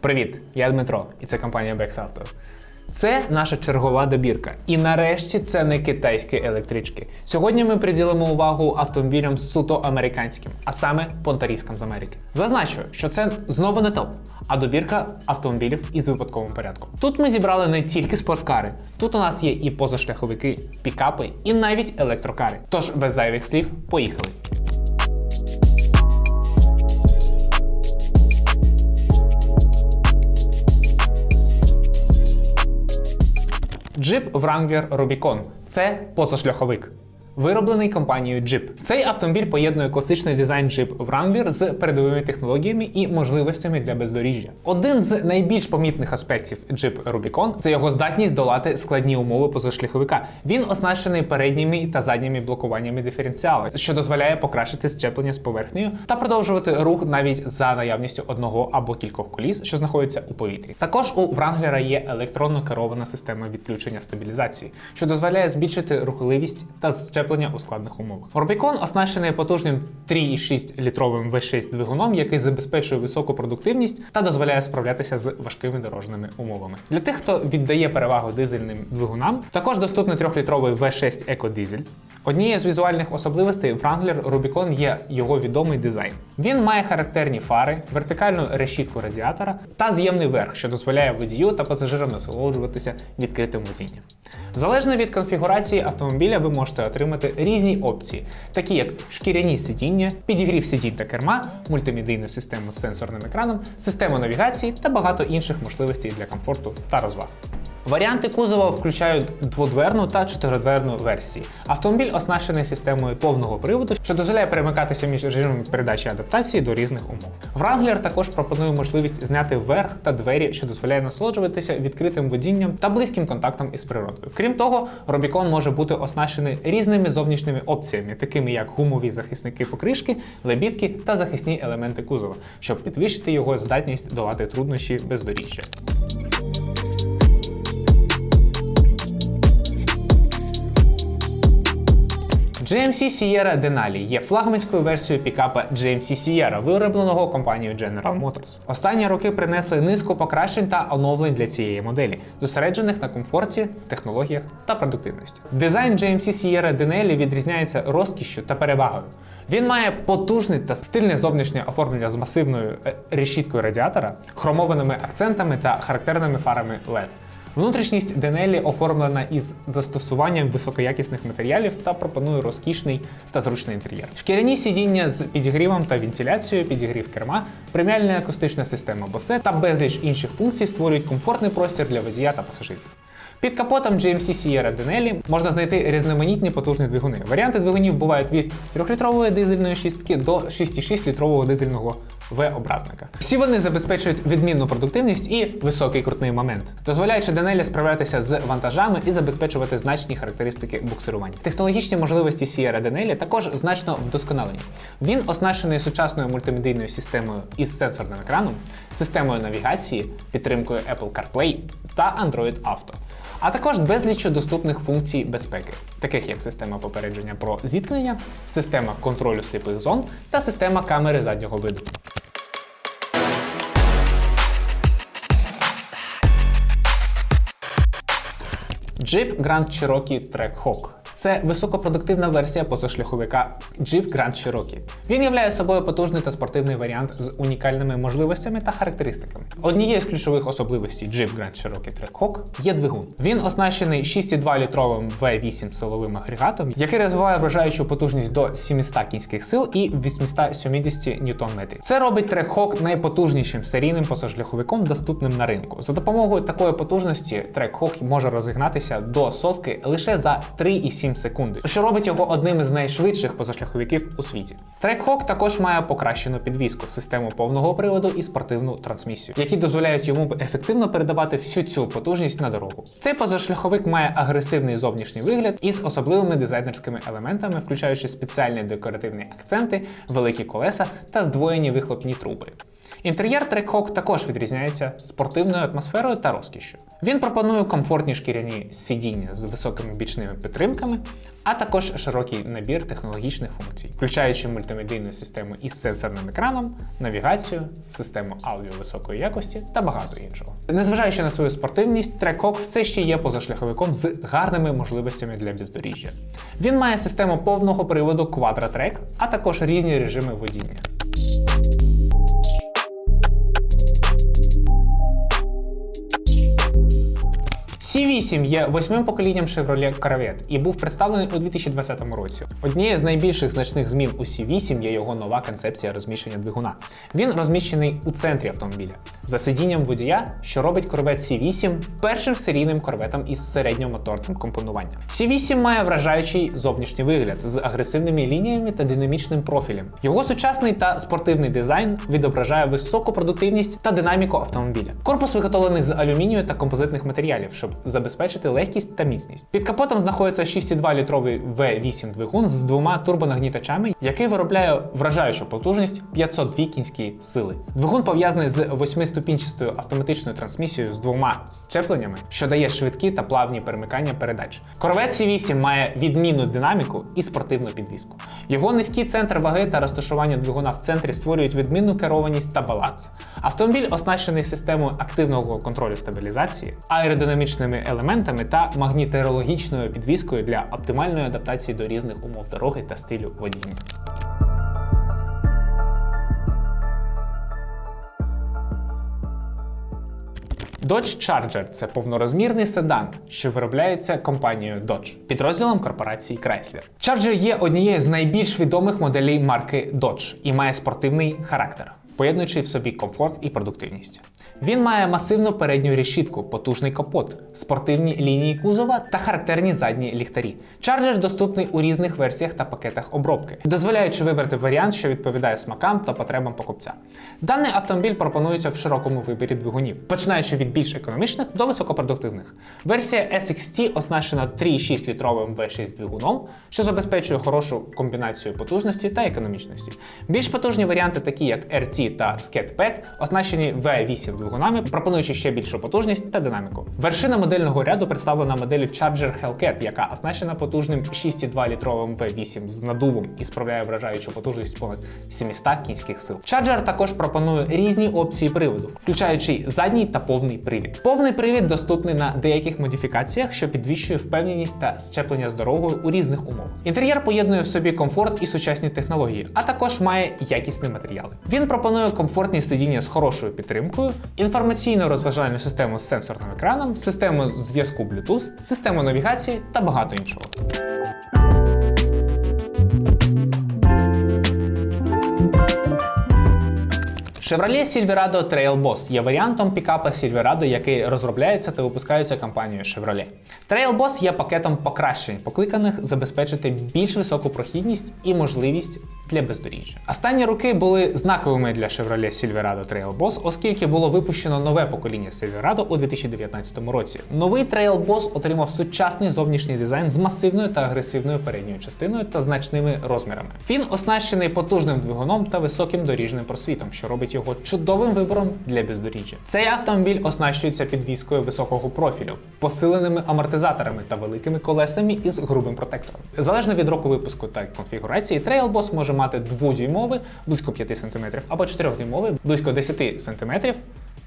Привіт, я Дмитро, і це компанія Auto. Це наша чергова добірка. І нарешті це не китайські електрички. Сьогодні ми приділимо увагу автомобілям суто американським, а саме понторізкам з Америки. Зазначу, що це знову не топ, а добірка автомобілів із випадковим порядком. Тут ми зібрали не тільки спорткари, тут у нас є і позашляховики, пікапи, і навіть електрокари. Тож без зайвих слів, поїхали. Jeep Wrangler Rubicon – це позашляховик. Вироблений компанією Jeep. Цей автомобіль поєднує класичний дизайн Jeep Wrangler з передовими технологіями і можливостями для бездоріжжя. Один з найбільш помітних аспектів Jeep Rubicon – це його здатність долати складні умови позашляховика. Він оснащений передніми та задніми блокуваннями диференціалу, що дозволяє покращити щеплення з поверхнею та продовжувати рух навіть за наявністю одного або кількох коліс, що знаходяться у повітрі. Також у Wrangler є електронно керована система відключення стабілізації, що дозволяє збільшити рухливість та щеплення у складних умовах. Rubicon оснащений потужним 3,6 літровим V6 двигуном, який забезпечує високу продуктивність та дозволяє справлятися з важкими дорожніми умовами. Для тих, хто віддає перевагу дизельним двигунам, також доступний 3-літровий V6 EcoDiesel. Однією з візуальних особливостей Wrangler Rubicon є його відомий дизайн. Він має характерні фари, вертикальну решітку радіатора та з'ємний верх, що дозволяє водію та пасажирам насолоджуватися відкритим водінням. Залежно від конфігурації автомобіля, ви можете отримати різні опції, такі як шкіряні сидіння, підігрів сидінь та керма, мультимедійну систему з сенсорним екраном, систему навігації та багато інших можливостей для комфорту та розваг. Варіанти кузова включають дводверну та чотиридверну версії. Автомобіль оснащений системою повного приводу, що дозволяє перемикатися між режимами передачі і адаптації до різних умов. Wrangler також пропонує можливість зняти верх та двері, що дозволяє насолоджуватися відкритим водінням та близьким контактом із природою. Крім того, Rubicon може бути оснащений різними зовнішніми опціями, такими як гумові захисники покришки, лебідки та захисні елементи кузова, щоб підвищити його здатність долати труднощі бездоріжжя. GMC Sierra Denali є флагманською версією пікапа GMC Sierra, виробленого компанією General Motors. Останні роки принесли низку покращень та оновлень для цієї моделі, зосереджених на комфорті, технологіях та продуктивності. Дизайн GMC Sierra Denali відрізняється розкішшю та перевагою. Він має потужне та стильне зовнішнє оформлення з масивною е, решіткою радіатора, хромованими акцентами та характерними фарами LED. Внутрішність Денелі оформлена із застосуванням високоякісних матеріалів та пропонує розкішний та зручний інтер'єр. Шкіряні сидіння з підігрівом та вентиляцією, підігрів керма, преміальна акустична система Bose та безліч інших функцій створюють комфортний простір для водія та пасажирів. Під капотом GMC Sierra Denali можна знайти різноманітні потужні двигуни. Варіанти двигунів бувають від 3-літрової дизельної шістки до 6,6-літрового дизельного V-образника. Всі вони забезпечують відмінну продуктивність і високий крутний момент, дозволяючи Денелі справлятися з вантажами і забезпечувати значні характеристики буксирування. Технологічні можливості Sierra Denali також значно вдосконалені. Він оснащений сучасною мультимедійною системою із сенсорним екраном, системою навігації, підтримкою Apple CarPlay та Android Auto. А також безліччю доступних функцій безпеки, таких як система попередження про зіткнення, система контролю сліпих зон та система камери заднього виду. Jeep Grand Cherokee Trackhawk це високопродуктивна версія позашляховика Jeep Grand Cherokee. Він являє собою потужний та спортивний варіант з унікальними можливостями та характеристиками. Однією з ключових особливостей Jeep Grand Cherokee Trackhawk є двигун. Він оснащений 6,2 літровим V8 силовим агрегатом, який розвиває вражаючу потужність до 700 кінських сил і 870 Нм. Це робить Trackhawk найпотужнішим серійним позашляховиком, доступним на ринку. За допомогою такої потужності Trackhawk може розігнатися до сотки лише за 3,7 секунди, що робить його одним із найшвидших позашляховиків у світі. Trackhawk також має покращену підвіску, систему повного приводу і спортивну трансмісію, які дозволяють йому ефективно передавати всю цю потужність на дорогу. Цей позашляховик має агресивний зовнішній вигляд із особливими дизайнерськими елементами, включаючи спеціальні декоративні акценти, великі колеса та здвоєні вихлопні труби. Інтер'єр Trackhawk також відрізняється спортивною атмосферою та розкішшю. Він пропонує комфортні шкіряні сидіння з високими бічними підтримками, а також широкий набір технологічних функцій, включаючи мультимедійну систему із сенсорним екраном, навігацію, систему аудіо високої якості та багато іншого. Незважаючи на свою спортивність, Trackhawk все ще є позашляховиком з гарними можливостями для бездоріжжя. Він має систему повного приводу Quadra-Track, а також різні режими водіння. C8 є восьмим поколінням Chevrolet Corvette і був представлений у 2020 році. Однією з найбільших значних змін у C8 є його нова концепція розміщення двигуна. Він розміщений у центрі автомобіля за сидінням водія, що робить Corvette C8 першим серійним корветом із середньомоторним компонуванням. C8 має вражаючий зовнішній вигляд з агресивними лініями та динамічним профілем. Його сучасний та спортивний дизайн відображає високу продуктивність та динаміку автомобіля. Корпус виготовлений з алюмінію та композитних матеріалів, щоб забезпечити легкість та міцність. Під капотом знаходиться 6,2 літровий V8 двигун з двома турбонагнітачами, який виробляє вражаючу потужність 502 кінські сили. Двигун пов'язаний з восьмиступінчастою автоматичною трансмісією з двома щепленнями, що дає швидкі та плавні перемикання передач. Corvette C8 має відмінну динаміку і спортивну підвіску. Його низький центр ваги та розташування двигуна в центрі створюють відмінну керованість та баланс. Автомобіль оснащений системою активного контролю стабілізації, аеродинамічними елементами та магнітерологічною підвіскою для оптимальної адаптації до різних умов дороги та стилю водіння. Dodge Charger це повнорозмірний седан, що виробляється компанією Dodge, підрозділом корпорації Chrysler. Charger є однією з найбільш відомих моделей марки Dodge і має спортивний характер, поєднуючи в собі комфорт і продуктивність. Він має масивну передню решітку, потужний капот, спортивні лінії кузова та характерні задні ліхтарі. Charger доступний у різних версіях та пакетах обробки, дозволяючи вибрати варіант, що відповідає смакам та потребам покупця. Даний автомобіль пропонується в широкому виборі двигунів, починаючи від більш економічних до високопродуктивних. Версія SXT оснащена 3,6 літровим V6 двигуном, що забезпечує хорошу комбінацію потужності та економічності. Більш потужні варіанти, такі як RT та Sketpack, оснащені V8 двигунами, пропонуючи ще більшу потужність та динаміку. Вершина модельного ряду представлена моделлю Charger Hellcat, яка оснащена потужним 6,2 літровим V8 з надувом і справляє вражаючу потужність понад 700 кінських сил. Charger також пропонує різні опції приводу, включаючи задній та повний привід. Повний привід доступний на деяких модифікаціях, що підвищує впевненість та щеплення з дорогою у різних умовах. Інтер'єр поєднує в собі комфорт і сучасні технології, а також має якісні матеріали. Він пропонує комфортні сидіння з хорошою підтримкою, інформаційно розважальну систему з сенсорним екраном, систему зв'язку Bluetooth, систему навігації та багато іншого. Chevrolet Silverado Trail Boss є варіантом пікапа Silverado, який розробляється та випускається компанією Chevrolet. Trail Boss є пакетом покращень, покликаних забезпечити більш високу прохідність і можливість для бездоріжжя. Останні роки були знаковими для Chevrolet Silverado Trail Boss, оскільки було випущено нове покоління Silverado у 2019 році. Новий Trail Boss отримав сучасний зовнішній дизайн з масивною та агресивною передньою частиною та значними розмірами. Він оснащений потужним двигуном та високим доріжним просвітом, що робить його чудовим вибором для бездоріжжя. Цей автомобіль оснащується підвіскою високого профілю, посиленими амортизаторами та великими колесами із грубим протектором. Залежно від року випуску та конфігурації, Trail Boss може мати 2-дюймовий, близько 5 см, або 4-дюймовий, близько 10 см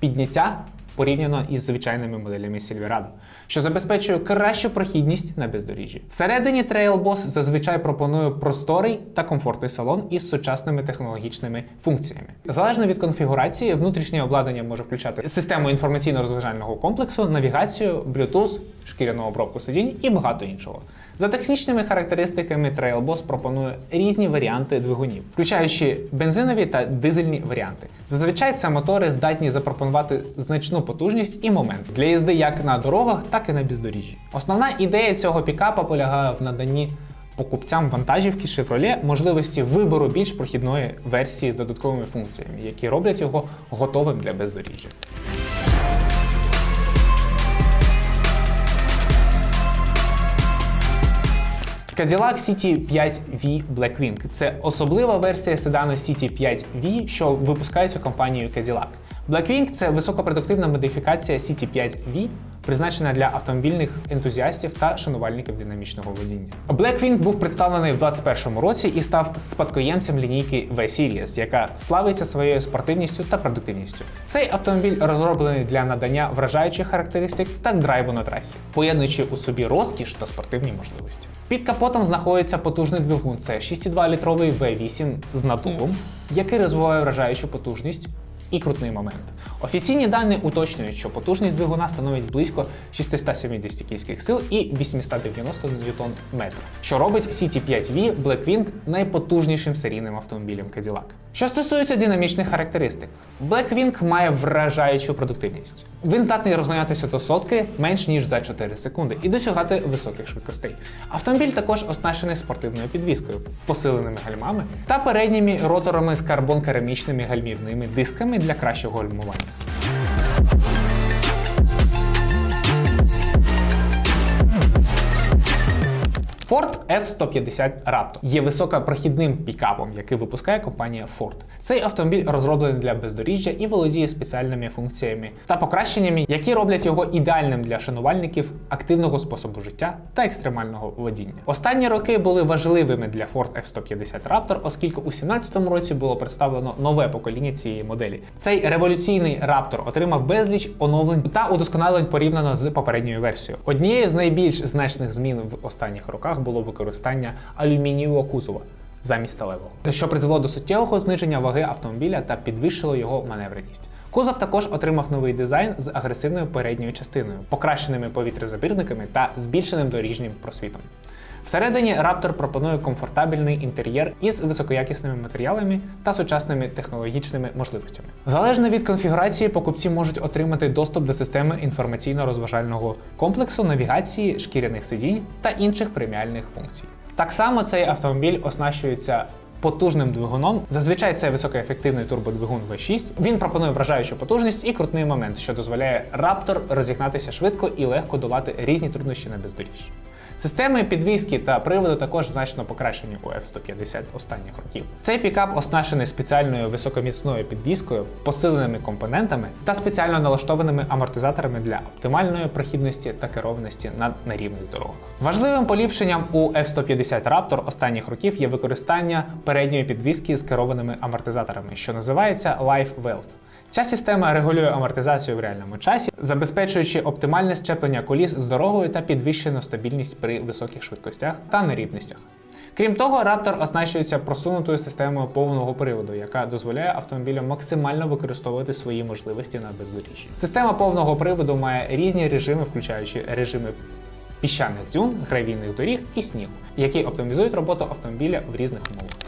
підняття порівняно із звичайними моделями Silverado, що забезпечує кращу прохідність на бездоріжжі. Всередині Trail Boss зазвичай пропонує просторий та комфортний салон із сучасними технологічними функціями. Залежно від конфігурації, внутрішнє обладнання може включати систему інформаційно-розважального комплексу, навігацію, Bluetooth, шкіряну обробку сидінь і багато іншого. За технічними характеристиками Trail Boss пропонує різні варіанти двигунів, включаючи бензинові та дизельні варіанти. Зазвичай це мотори здатні запропонувати значну потужність і момент для їзди як на дорогах, так і на бездоріжжі. Основна ідея цього пікапа полягає в наданні покупцям вантажівки Chevrolet можливості вибору більш прохідної версії з додатковими функціями, які роблять його готовим для бездоріжжя. Cadillac CT5V Blackwing – це особлива версія седану CT5V, що випускається компанією Cadillac. Blackwing – це високопродуктивна модифікація CT5V, призначена для автомобільних ентузіастів та шанувальників динамічного водіння. Blackwing був представлений в 2021 році і став спадкоємцем лінійки V-Series, яка славиться своєю спортивністю та продуктивністю. Цей автомобіль розроблений для надання вражаючих характеристик та драйву на трасі, поєднуючи у собі розкіш та спортивні можливості. Під капотом знаходиться потужний двигун. Це 6,2-літровий V8 з надувом, який розвиває вражаючу потужність і крутний момент. Офіційні дані уточнюють, що потужність двигуна становить близько 670 кінських сил і 890 Нм, що робить CT5V Blackwing найпотужнішим серійним автомобілем Cadillac. Що стосується динамічних характеристик, Blackwing має вражаючу продуктивність. Він здатний розганятися до сотки менш ніж за 4 секунди і досягати високих швидкостей. Автомобіль також оснащений спортивною підвіскою, посиленими гальмами та передніми роторами з карбон-керамічними гальмівними дисками для кращого гальмування. Ford F-150 Raptor є високопрохідним пікапом, який випускає компанія Ford. Цей автомобіль розроблений для бездоріжжя і володіє спеціальними функціями та покращеннями, які роблять його ідеальним для шанувальників активного способу життя та екстремального водіння. Останні роки були важливими для Ford F-150 Raptor, оскільки у 2017 році було представлено нове покоління цієї моделі. Цей революційний Raptor отримав безліч оновлень та удосконалень порівняно з попередньою версією. Однією з найбільш значних змін в останніх роках було використання алюмінієвого кузова замість сталевого, що призвело до суттєвого зниження ваги автомобіля та підвищило його маневреність. Кузов також отримав новий дизайн з агресивною передньою частиною, покращеними повітрязабірниками та збільшеним доріжнім просвітом. Всередині Raptor пропонує комфортабельний інтер'єр із високоякісними матеріалами та сучасними технологічними можливостями. Залежно від конфігурації, покупці можуть отримати доступ до системи інформаційно-розважального комплексу, навігації, шкіряних сидінь та інших преміальних функцій. Так само цей автомобіль оснащується потужним двигуном. Зазвичай це високоефективний турбодвигун V6. Він пропонує вражаючу потужність і крутний момент, що дозволяє Raptor розігнатися швидко і легко долати різні труднощі на бездоріжжі. Системи підвіски та приводу також значно покращені у F-150 останніх років. Цей пікап оснащений спеціальною високоміцною підвіскою, посиленими компонентами та спеціально налаштованими амортизаторами для оптимальної прохідності та керованості на нерівних дорогах. Важливим поліпшенням у F-150 Raptor останніх років є використання передньої підвіски з керованими амортизаторами, що називається Live Valve. Ця система регулює амортизацію в реальному часі, забезпечуючи оптимальне щеплення коліс з дорогою та підвищену стабільність при високих швидкостях та нерівностях. Крім того, Raptor оснащується просунутою системою повного приводу, яка дозволяє автомобілю максимально використовувати свої можливості на бездоріжжі. Система повного приводу має різні режими, включаючи режими піщаних дюн, гравійних доріг і снігу, які оптимізують роботу автомобіля в різних умовах.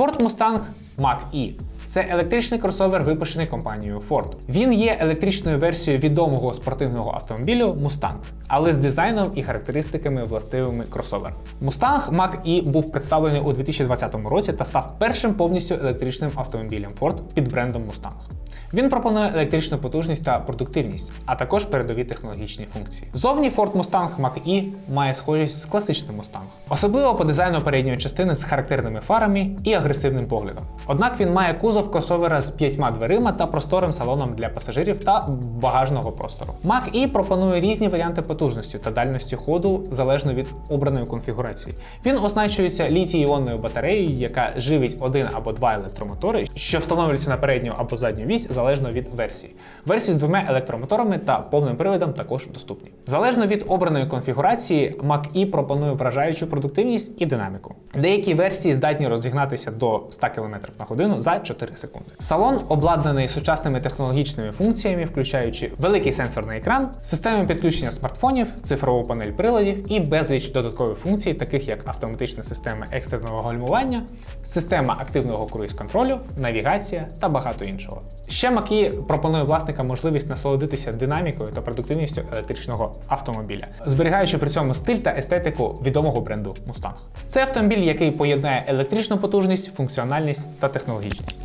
Ford Mustang Mach-E це електричний кросовер, випущений компанією Ford. Він є електричною версією відомого спортивного автомобілю Mustang, але з дизайном і характеристиками властивими кросовер. Mustang Mach-E був представлений у 2020 році та став першим повністю електричним автомобілем Ford під брендом Mustang. Він пропонує електричну потужність та продуктивність, а також передові технологічні функції. Зовні Ford Mustang Mach-E має схожість з класичним Mustang, особливо по дизайну передньої частини з характерними фарами і агресивним поглядом. Однак він має кузов кросовера з п'ятьма дверима та просторим салоном для пасажирів та багажного простору. Mach-E пропонує різні варіанти потужності та дальності ходу залежно від обраної конфігурації. Він оснащується літій-іонною батареєю, яка живить один або два електромотори, що встановлюються на передню або задню вісь залежно від версії. Версії з двома електромоторами та повним приводом також доступні. Залежно від обраної конфігурації, Mach-E пропонує вражаючу продуктивність і динаміку. Деякі версії здатні розігнатися до 100 км на годину за 4 секунди. Салон обладнаний сучасними технологічними функціями, включаючи великий сенсорний екран, систему підключення смартфонів, цифрову панель приладів і безліч додаткових функцій, таких як автоматична система екстреного гальмування, система активного круїз-контролю, навігація та багато іншого. Ще Mach-E пропонує власникам можливість насолодитися динамікою та продуктивністю електричного автомобіля, зберігаючи при цьому стиль та естетику відомого бренду Mustang. Це автомобіль, який поєднає електричну потужність, функціональність та технологічність.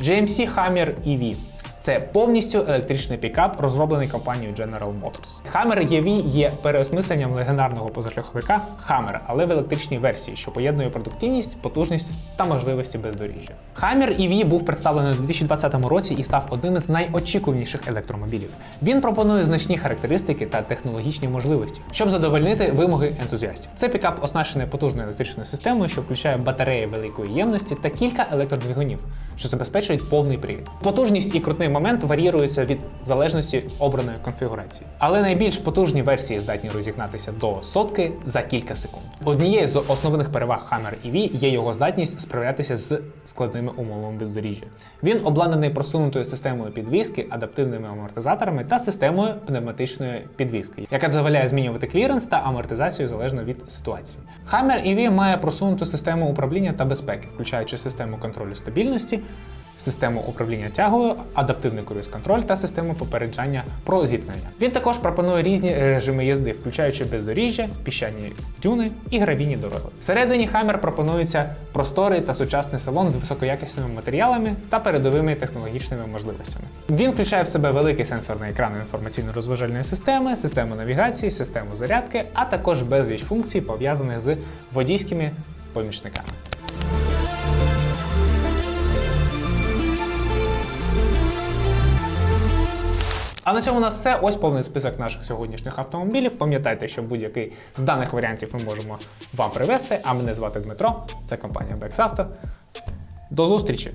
GMC Hammer EV Це повністю електричний пікап, розроблений компанією General Motors. Hammer EV є переосмисленням легендарного позашляховика Hammer, але в електричній версії, що поєднує продуктивність, потужність та можливості бездоріжжя. Hammer EV був представлений у 2020 році і став одним з найочікуваніших електромобілів. Він пропонує значні характеристики та технологічні можливості, щоб задовольнити вимоги ентузіастів. Це пікап оснащений потужною електричною системою, що включає батареї великої ємності та кілька електродвигунів, що забезпечують повний привід. Потужність і крутний момент варіюються від залежності обраної конфігурації. Але найбільш потужні версії здатні розігнатися до сотки за кілька секунд. Однією з основних переваг Hammer EV є його здатність справлятися з складними умовами бездоріжжя. Він обладнаний просунутою системою підвіски, адаптивними амортизаторами та системою пневматичної підвіски, яка дозволяє змінювати кліренс та амортизацію залежно від ситуації. Hammer EV має просунуту систему управління та безпеки, включаючи систему контролю стабільності, систему управління тягою, адаптивний круїз-контроль та систему попереджання про зіткнення. Він також пропонує різні режими їзди, включаючи бездоріжжя, піщані дюни і гравійні дороги. Всередині Hammer пропонується просторий та сучасний салон з високоякісними матеріалами та передовими технологічними можливостями. Він включає в себе великий сенсорний екран інформаційно-розважальної системи, систему навігації, систему зарядки, а також безліч функцій пов'язаних з водійськими помічниками. А на цьому у нас все. Ось повний список наших сьогоднішніх автомобілів. Пам'ятайте, що будь-який з даних варіантів ми можемо вам привезти. А мене звати Дмитро, це компанія BexAuto. До зустрічі!